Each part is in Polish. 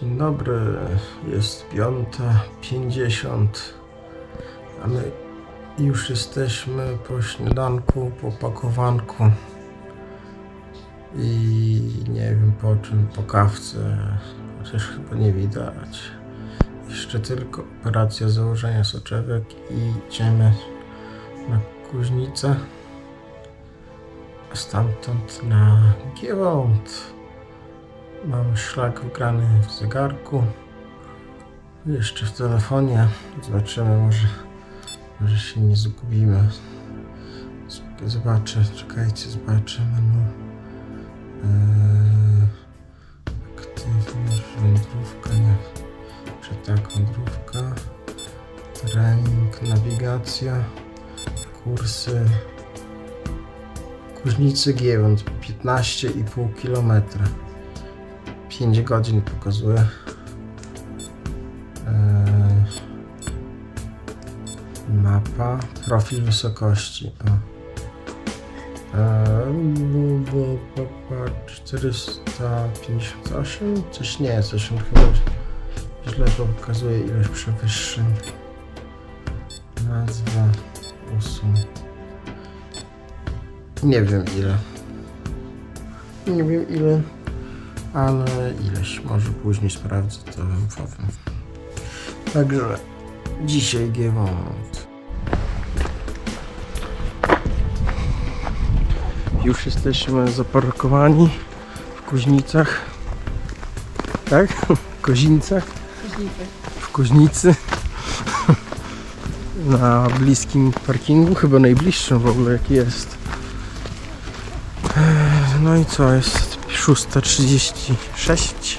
Dzień dobry, jest piąta pięćdziesiąt, a my już jesteśmy po śniadanku, po pakowanku i nie wiem po czym, po kawce, chociaż chyba nie widać. Jeszcze tylko operacja założenia soczewek i idziemy na Kuźnicę, a stamtąd na Giewont. Mam szlak wgrany w zegarku. Jeszcze w telefonie. Zobaczymy, może, może się nie zgubimy. Zobaczę, czekajcie, zobaczę menu. Eee, aktywność, wędrówka, nie. Czy tak, wędrówka. Trening, nawigacja, kursy. Kuźnicy Giewont, 15,5 kilometra. 5 godzin pokazuje. Eee, mapa, profil wysokości. O. Bu- bu- bu- bu- 458? Coś nie, coś on chyba źle pokazuje ilość przewyższeń. Nazwa, usun. Nie wiem ile. Nie wiem ile ale ileś może później sprawdzę, to wam powiem. Także dzisiaj Giewont. Już jesteśmy zaparkowani w Kuźnicach. Tak? W Kozincach? W Kuźnicy. Na bliskim parkingu, chyba najbliższym w ogóle jaki jest. No i co, jest 6.36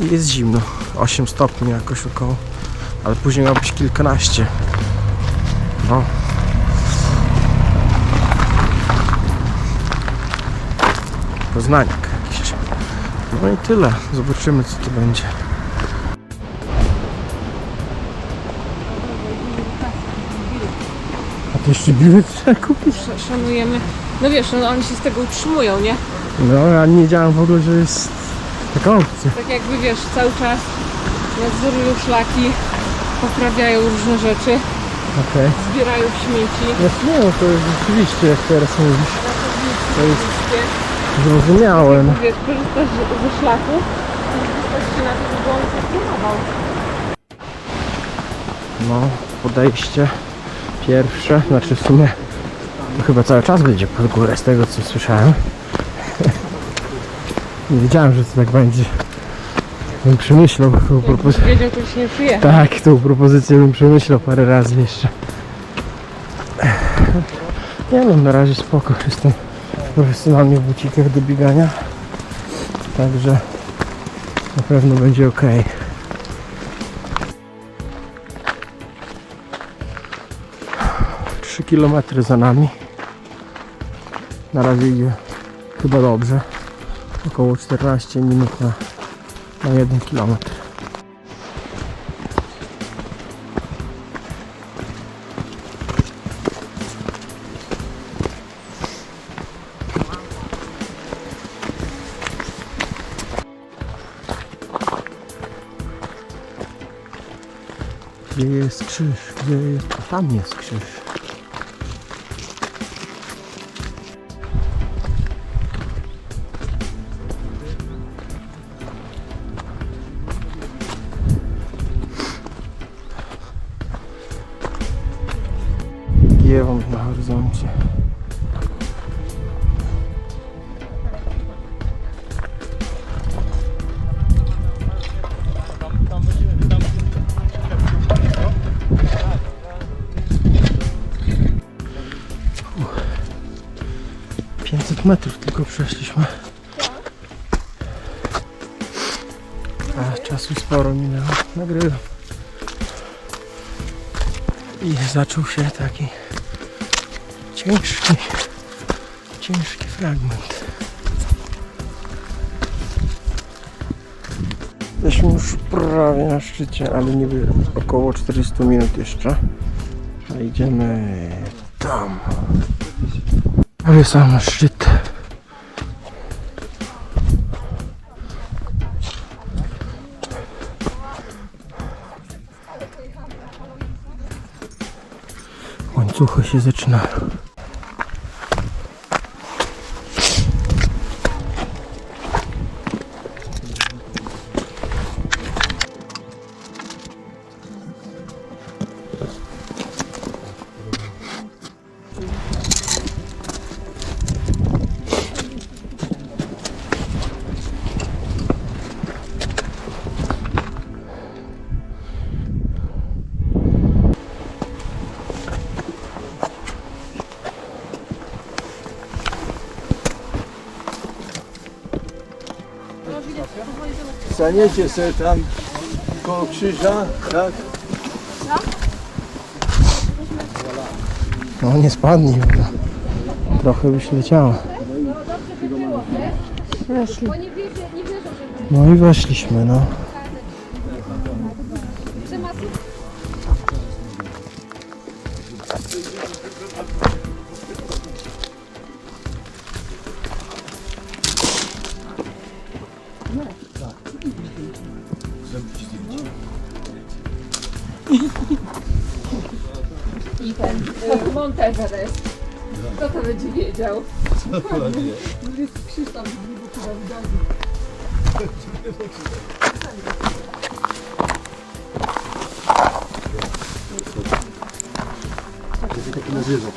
i jest zimno, 8 stopni jakoś około, ale później ma być kilkanaście. No. Poznaniak jakiś. No i tyle, zobaczymy co to będzie. A to jeszcze bilet trzeba kupić? Sz- szanujemy. No wiesz, no oni się z tego utrzymują, nie? No, ja nie wiedziałem w ogóle, że jest taka opcja. Tak jakby wiesz, cały czas nadzorują szlaki, poprawiają różne rzeczy, Okej. zbierają śmieci. Znaczy nie, no to jest rzeczywiście, jak teraz mówisz, to jest zrozumiałe. No. Wiesz, korzystasz ze szlaku, korzystasz się na to, żeby on funkcjonował. no, podejście pierwsze, znaczy w sumie to chyba cały czas będzie pod górę z tego co słyszałem. Nie wiedziałem, że to tak będzie. Bym przemyślał tą propozycję. wiedział, to byś nie przyjechał. Tak, tą propozycję bym przemyślał parę razy jeszcze. Nie no, na razie spoko. Jestem profesjonalnie w bucikach do biegania. Także na pewno będzie ok. Trzy kilometry za nami. Na razie idzie chyba dobrze. Około 14 minut na, na 1 kilometr. Gdzie jest krzyż? Gdzie jest? A tam jest krzyż. Horyzoncie. Uch. 500 metrów tylko przeszliśmy. A czasu sporo minęło. Nagrywam. I zaczął się taki ciężki, ciężki fragment. Jesteśmy już prawie na szczycie, ale niby około 400 minut jeszcze. A idziemy tam. Prawie sam szczyt. Łańcuchy się zaczynają. Staniecie sobie tam koło krzyża, tak? No nie spadnij. bo Trochę byś leciała. Weszli. No i weszliśmy, no. 的な重度。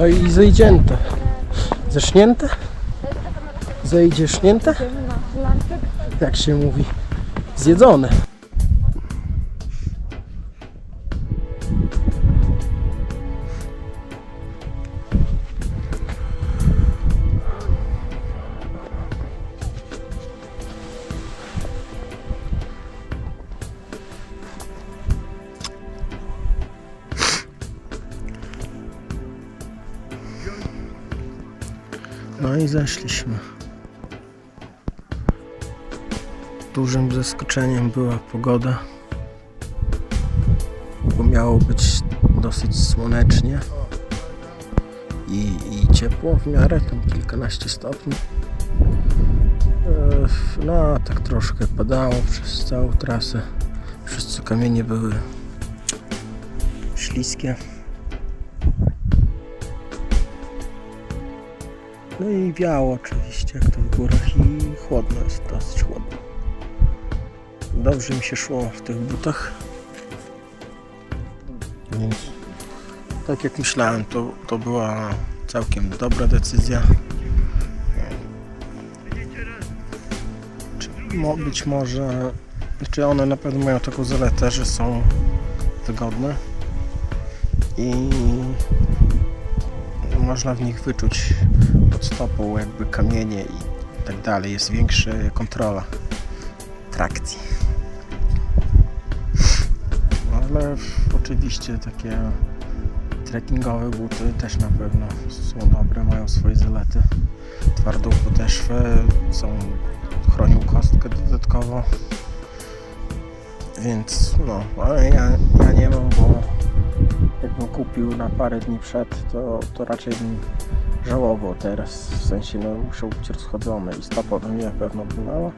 No i zejdzięte. Zesznięte? Zejdziesznięte? Jak się mówi? Zjedzone. No i zeszliśmy. Dużym zaskoczeniem była pogoda, bo miało być dosyć słonecznie i, i ciepło w miarę, tam kilkanaście stopni. E, No, tak troszkę padało przez całą trasę, co kamienie były śliskie. No i wiało oczywiście, jak to w górach i chłodno jest, dosyć chłodno. Dobrze mi się szło w tych butach. Więc tak jak myślałem, to, to była całkiem dobra decyzja. Czy mo, być może, czy one na pewno mają taką zaletę, że są wygodne i można w nich wyczuć pod stopą jakby kamienie i tak dalej. Jest większa kontrola trakcji. Ale oczywiście takie trekkingowe buty też na pewno są dobre, mają swoje zalety. Twardą podeszwę, są, chronią kostkę dodatkowo. Więc no, ale ja, ja nie mam, bo jakbym kupił na parę dni przed, to, to raczej bym żałował teraz. W sensie, no muszą być rozchodzone i stopa by mnie pewno bolała.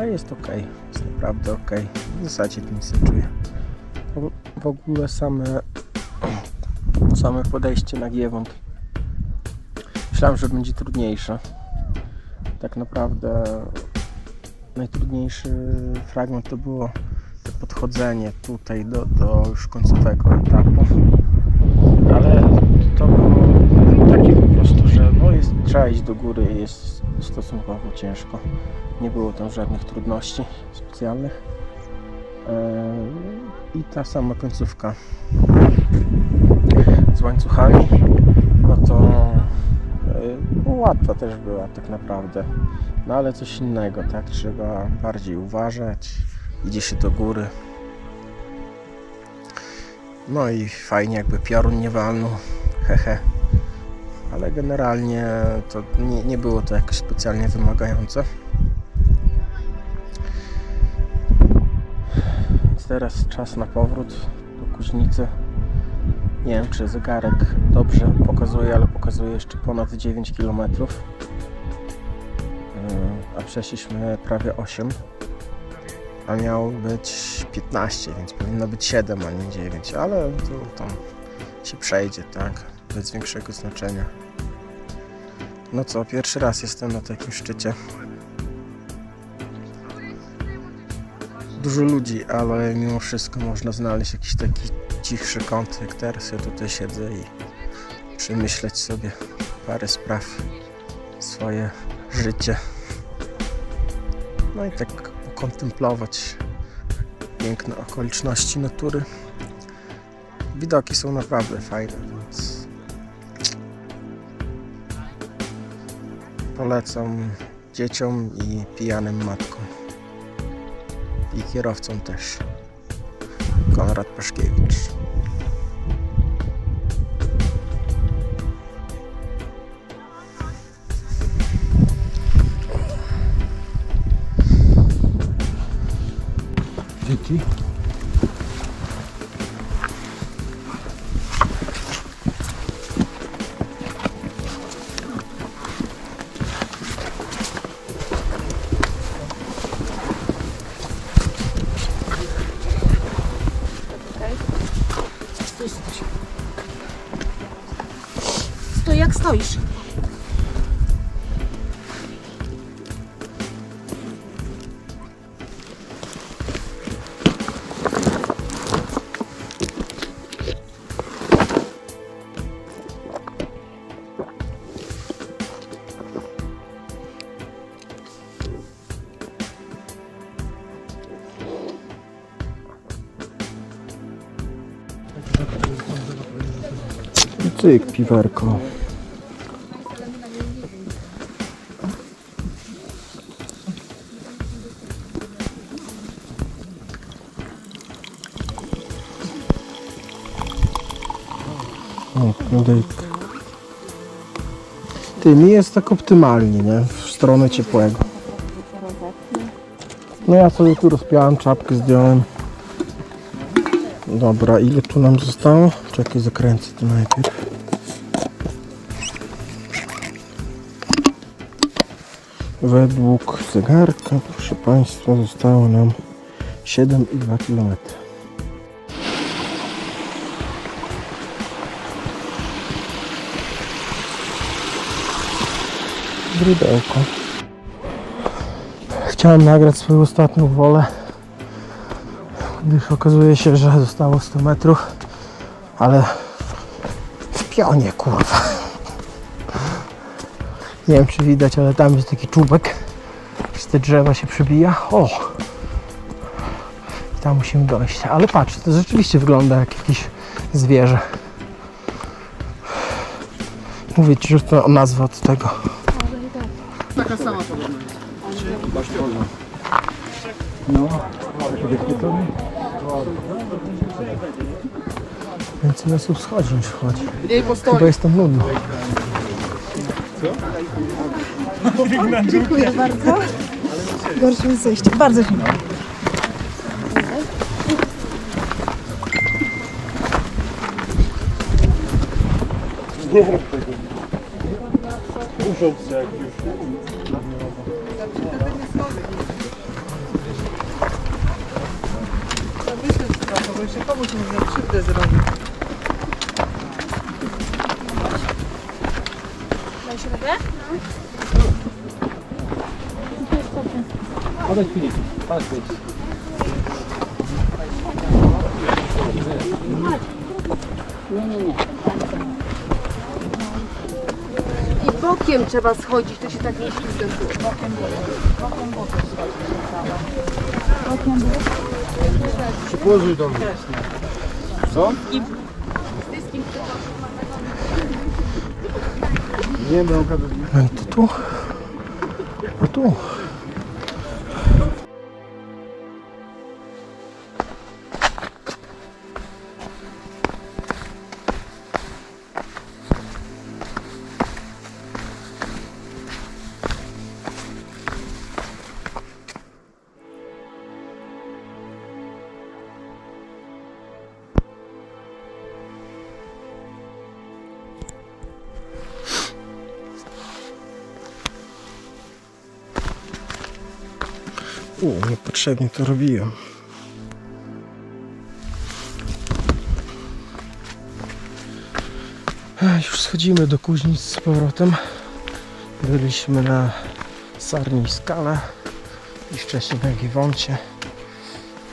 A jest ok, jest naprawdę ok. W zasadzie nic nie czuję. W- ogóle same, same podejście na Giewont. Myślałem, że będzie trudniejsze. Tak naprawdę najtrudniejszy fragment to było podchodzenie tutaj do, do już końcowego etapu. Ale to było takie po prostu, że no iść do góry jest stosunkowo ciężko. Nie było tam żadnych trudności specjalnych. Eee, I ta sama końcówka z łańcuchami, no to eee, no łatwa też była tak naprawdę. No ale coś innego, tak? Trzeba bardziej uważać, idzie się do góry. No i fajnie jakby piorun nie walnął, hehe. Ale generalnie to nie, nie było to jakoś specjalnie wymagające. Teraz czas na powrót do Kuźnicy. Nie wiem czy zegarek dobrze pokazuje, ale pokazuje jeszcze ponad 9 km. A przeszliśmy prawie 8. A miało być 15, więc powinno być 7, a nie 9, ale to tam się przejdzie, tak? Bez większego znaczenia. No co, pierwszy raz jestem na takim szczycie. Dużo ludzi, ale mimo wszystko można znaleźć jakiś taki cichszy kąt, jak teraz ja tutaj siedzę i przemyśleć sobie parę spraw, swoje życie. No i tak kontemplować piękne okoliczności natury. Widoki są naprawdę fajne, polecam dzieciom i pijanym matkom. I kierowcom też. Konrad Paszkiewicz. Dzieci? Stoisz. Cyk, piwerko. Ty, mi jest tak optymalnie, nie? W stronę ciepłego. No ja sobie tu rozpiałem czapkę, zdjąłem. Dobra, ile tu nam zostało? Czekaj, zakręcę to najpierw. Według zegarka, proszę Państwa, zostało nam 7,2 km. Brudełko. Chciałem nagrać swoją ostatnią wolę, gdyż okazuje się, że zostało 100 metrów, ale w pionie, kurwa. Nie wiem, czy widać, ale tam jest taki czubek. Przez te drzewa się przebija. O! I tam musimy dojść. Ale patrz, to rzeczywiście wygląda jak jakieś zwierzę. Mówię ci, że to nazwa od tego. Więcej osób schodzi niż wchodzi. Chyba jest tam nudno. Dziękuję bardzo. Gorsze zejście. Bardzo dziękuję. Bo jeszcze komuś może krzywdę zrobić. Dajesz radę? I bokiem trzeba schodzić, to się tak nie ślizga. Przypozuj do mnie. Co? Nie wiem, No i to tu. No tu. U, niepotrzebnie to robiłem. Już schodzimy do Kuźnic z powrotem. Byliśmy na Sarni Skale i wcześniej na Giewoncie.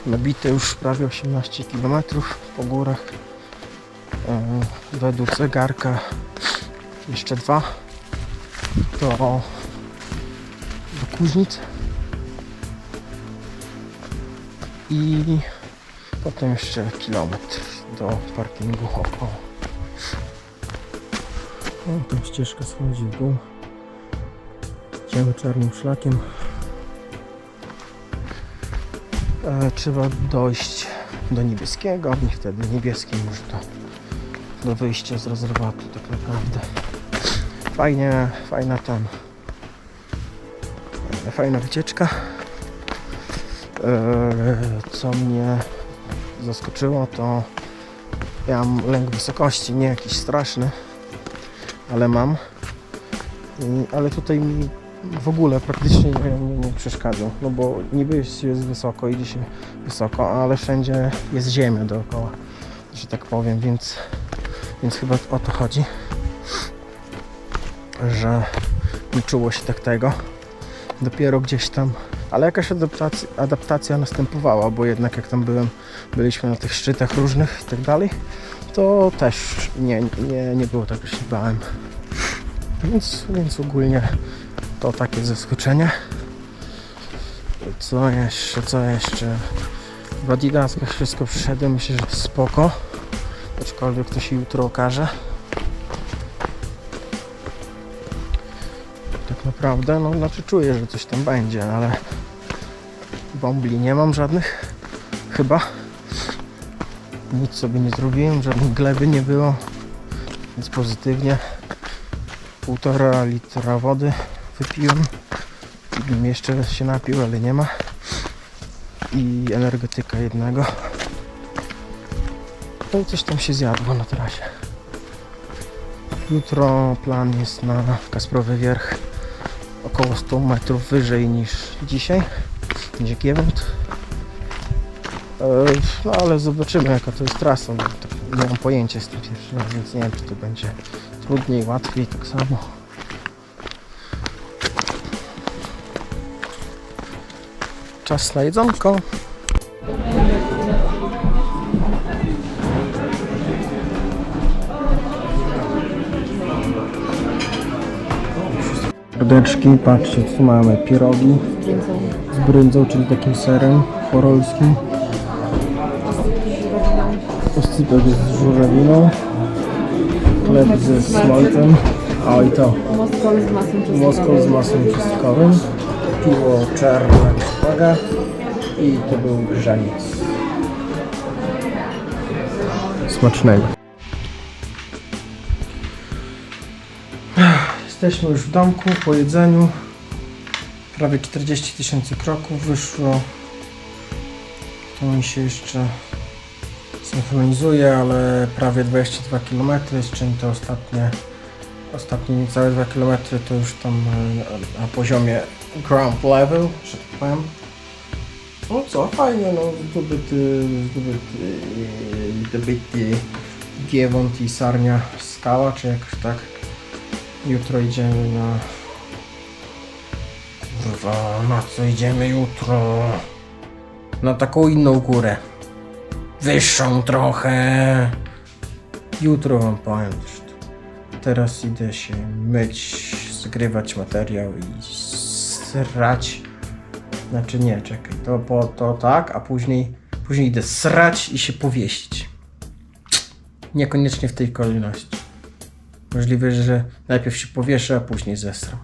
Nabite już prawie 18 km po górach. E, Według zegarka jeszcze dwa do, do Kuźnic. I potem jeszcze kilometr do parkingu około. O, tam ścieżka schodzi w dół. Idziemy czarnym szlakiem. E, trzeba dojść do niebieskiego i wtedy niebieskim już do, do wyjścia z rezerwatu tak naprawdę. Fajnie, fajna tam. Fajna wycieczka. Eee, co mnie zaskoczyło, to ja mam lęk wysokości, nie jakiś straszny, ale mam. I, ale tutaj mi w ogóle praktycznie nie, nie, nie przeszkadzał, no bo niby jest, jest wysoko, idzie się wysoko, ale wszędzie jest ziemia dookoła, że tak powiem, więc, więc chyba o to chodzi, że nie czuło się tak tego. Dopiero gdzieś tam ale jakaś adaptacja, adaptacja następowała, bo jednak jak tam byłem, byliśmy na tych szczytach różnych i tak dalej, to też nie, nie, nie było tak, że się bałem. Więc, więc ogólnie to takie zaskoczenie. Co jeszcze, co jeszcze? W Adidaskach wszystko przyszedłem, myślę, że spoko. Aczkolwiek to się jutro okaże. Naprawdę, no znaczy czuję, że coś tam będzie, ale bombli nie mam żadnych, chyba. Nic sobie nie zrobiłem, żadnej gleby nie było, więc pozytywnie. Półtora litra wody wypiłem. Bym jeszcze się napił, ale nie ma. I energetyka jednego. No i coś tam się zjadło na trasie. Jutro plan jest na Kasprowy Wierch około 100 metrów wyżej niż dzisiaj, gdzie Giewont. E, No ale zobaczymy jaka to jest trasa, bo tak nie mam pojęcia z tym pierwszy raz, więc nie wiem czy to będzie trudniej, łatwiej, tak samo. Czas na jedzonko. Mordeczki, patrzcie, tu mamy pierogi z bryndzą, czyli takim serem porolskim. Oscypek z żurawiną. Chleb ze smolcem. O i to. Moskał z masłem czosnkowym. Piwo czarne szpaga. I to był grzaniec. Smacznego. Jesteśmy już w domku po jedzeniu. Prawie 40 tysięcy kroków wyszło. To mi się jeszcze synchronizuje, ale prawie 22 km, z czym te ostatnie, ostatnie niecałe 2 km to już tam e, na poziomie ground level, że tak powiem. No co, fajnie, no zdobyty, zdobyty, zdobyty Giewont i Sarnia Skała, czy jakoś tak. Jutro idziemy na... Kurwa, na co idziemy jutro? Na taką inną górę. Wyższą trochę. Jutro wam powiem. Teraz idę się myć, zgrywać materiał i srać. Znaczy nie, czekaj, to, po, to tak, a później, później idę srać i się powiesić. Niekoniecznie w tej kolejności. Możliwe, że najpierw się powieszę, a później zesram.